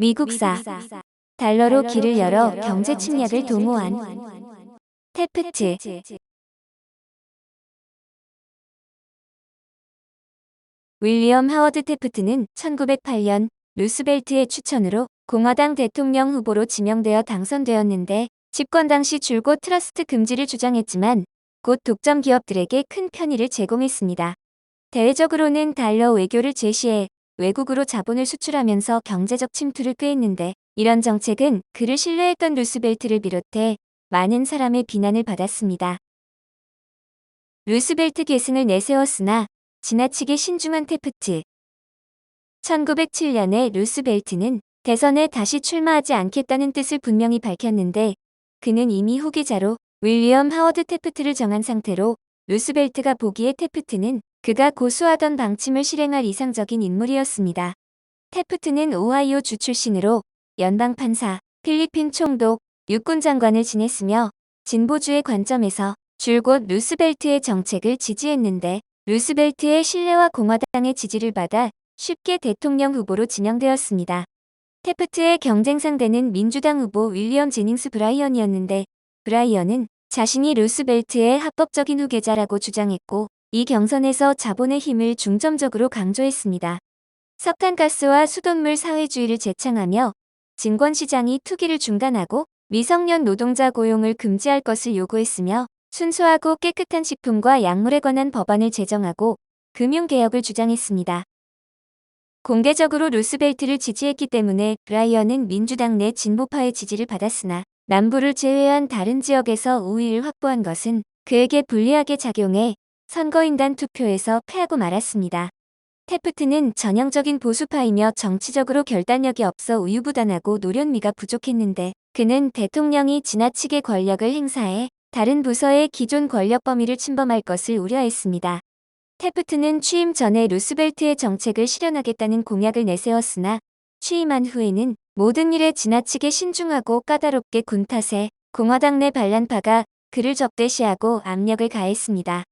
미국사 달러로 길을 열어 경제 침략을 도모한 테프트 윌리엄 하워드 테프트는 1908년 루스벨트의 추천으로 공화당 대통령 후보로 지명되어 당선되었는데 집권 당시 줄곧 트러스트 금지를 주장했지만 곧 독점 기업들에게 큰 편의를 제공했습니다. 대외적으로는 달러 외교를 제시해 외국으로 자본을 수출하면서 경제적 침투를 꾀했는데 이런 정책은 그를 신뢰했던 루스벨트를 비롯해 많은 사람의 비난을 받았습니다. 루스벨트 계승을 내세웠으나 지나치게 신중한 테프트 1907년에 루스벨트는 대선에 다시 출마하지 않겠다는 뜻을 분명히 밝혔는데 그는 이미 후계자로 윌리엄 하워드 테프트를 정한 상태로 루스벨트가 보기에 테프트는 그가 고수하던 방침을 실행할 이상적인 인물이었습니다. 테프트는 오하이오 주 출신으로 연방판사, 필리핀 총독, 육군 장관을 지냈으며 진보주의 관점에서 줄곧 루스벨트의 정책을 지지했는데 루스벨트의 신뢰와 공화당의 지지를 받아 쉽게 대통령 후보로 지명되었습니다. 테프트의 경쟁 상대는 민주당 후보 윌리엄 제닝스 브라이언이었는데 브라이언은 자신이 루스벨트의 합법적인 후계자라고 주장했고 이 경선에서 자본의 힘을 중점적으로 강조했습니다. 석탄가스와 수돗물 사회주의를 제창하며 증권시장이 투기를 중단하고 미성년 노동자 고용을 금지할 것을 요구했으며 순수하고 깨끗한 식품과 약물에 관한 법안을 제정하고 금융개혁을 주장했습니다. 공개적으로 루스벨트를 지지했기 때문에 브라이언은 민주당 내 진보파의 지지를 받았으나 남부를 제외한 다른 지역에서 우위를 확보한 것은 그에게 불리하게 작용해 선거인단 투표에서 패하고 말았습니다. 테프트는 전형적인 보수파이며 정치적으로 결단력이 없어 우유부단하고 노련미가 부족했는데 그는 대통령이 지나치게 권력을 행사해 다른 부서의 기존 권력 범위를 침범할 것을 우려했습니다. 테프트는 취임 전에 루스벨트의 정책을 실현하겠다는 공약을 내세웠으나 취임한 후에는 모든 일에 지나치게 신중하고 까다롭게 군 탓에 공화당 내 반란파가 그를 적대시하고 압력을 가했습니다.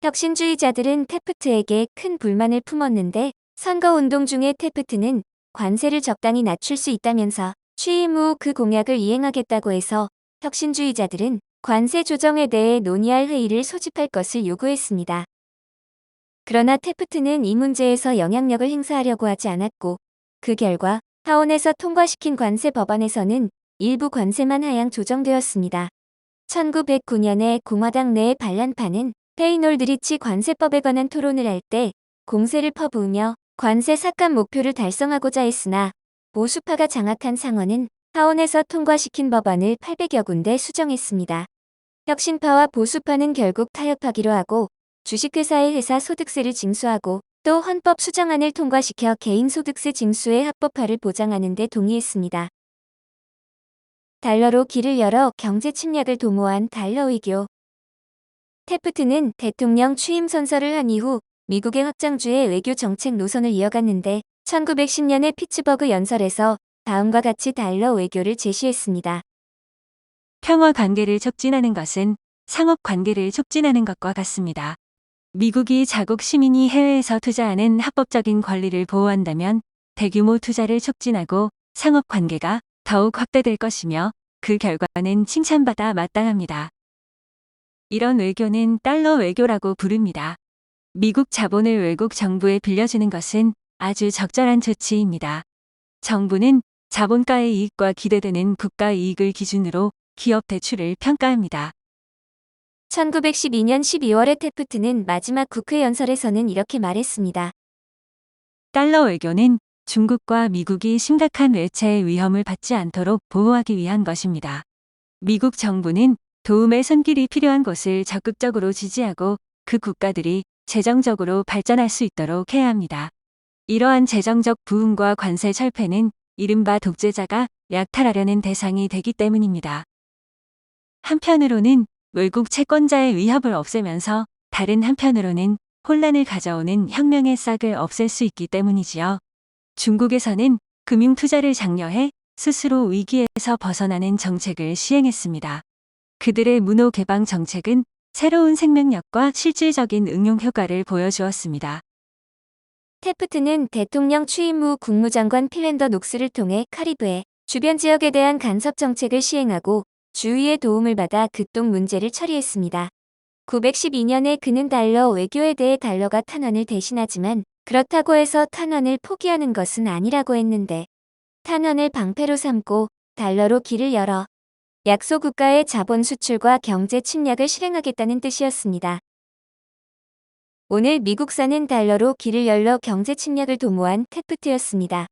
혁신주의자들은 테프트에게 큰 불만을 품었는데 선거운동 중에 테프트는 관세를 적당히 낮출 수 있다면서 취임 후 그 공약을 이행하겠다고 해서 혁신주의자들은 관세 조정에 대해 논의할 회의를 소집할 것을 요구했습니다. 그러나 테프트는 이 문제에서 영향력을 행사하려고 하지 않았고 그 결과 하원에서 통과시킨 관세 법안에서는 일부 관세만 하향 조정되었습니다. 1909년에 공화당 내의 반란파는 페이놀드리치 관세법에 관한 토론을 할 때 공세를 퍼부으며 관세 삭감 목표를 달성하고자 했으나 보수파가 장악한 상원은 하원에서 통과시킨 법안을 800여 군데 수정했습니다. 혁신파와 보수파는 결국 타협하기로 하고 주식회사의 회사 소득세를 징수하고 또 헌법 수정안을 통과시켜 개인소득세 징수의 합법화를 보장하는 데 동의했습니다. 달러로 길을 열어 경제 침략을 도모한 달러 외교 테프트는 대통령 취임 선서를 한 이후 미국의 확장주의 외교 정책 노선을 이어갔는데 1910년의 피츠버그 연설에서 다음과 같이 달러 외교를 제시했습니다. 평화 관계를 촉진하는 것은 상업 관계를 촉진하는 것과 같습니다. 미국이 자국 시민이 해외에서 투자하는 합법적인 권리를 보호한다면 대규모 투자를 촉진하고 상업 관계가 더욱 확대될 것이며 그 결과는 칭찬받아 마땅합니다. 이런 외교는 달러 외교라고 부릅니다. 미국 자본을 외국 정부에 빌려주는 것은 아주 적절한 조치입니다. 정부는 자본가의 이익과 기대되는 국가 이익을 기준으로 기업 대출을 평가합니다. 1912년 12월에 테프트는 마지막 국회 연설에서는 이렇게 말했습니다. 달러 외교는 중국과 미국이 심각한 외채의 위험을 받지 않도록 보호하기 위한 것입니다. 미국 정부는 도움의 손길이 필요한 곳을 적극적으로 지지하고 그 국가들이 재정적으로 발전할 수 있도록 해야 합니다. 이러한 재정적 부흥과 관세 철폐는 이른바 독재자가 약탈하려는 대상이 되기 때문입니다. 한편으로는 외국 채권자의 위협을 없애면서 다른 한편으로는 혼란을 가져오는 혁명의 싹을 없앨 수 있기 때문이지요. 중국에서는 금융 투자를 장려해 스스로 위기에서 벗어나는 정책을 시행했습니다. 그들의 문호 개방 정책은 새로운 생명력과 실질적인 응용 효과를 보여주었습니다. 테프트는 대통령 취임 후 국무장관 필랜더 녹스를 통해 카리브해 주변 지역에 대한 간섭 정책을 시행하고 주위의 도움을 받아 극동 문제를 처리했습니다. 912년에 그는 달러 외교에 대해 달러가 탄원을 대신하지만 그렇다고 해서 탄원을 포기하는 것은 아니라고 했는데 탄원을 방패로 삼고 달러로 길을 열어 약소 국가의 자본 수출과 경제 침략을 실행하겠다는 뜻이었습니다. 오늘 미국사는 달러로 길을 열러 경제 침략을 도모한 테프트였습니다.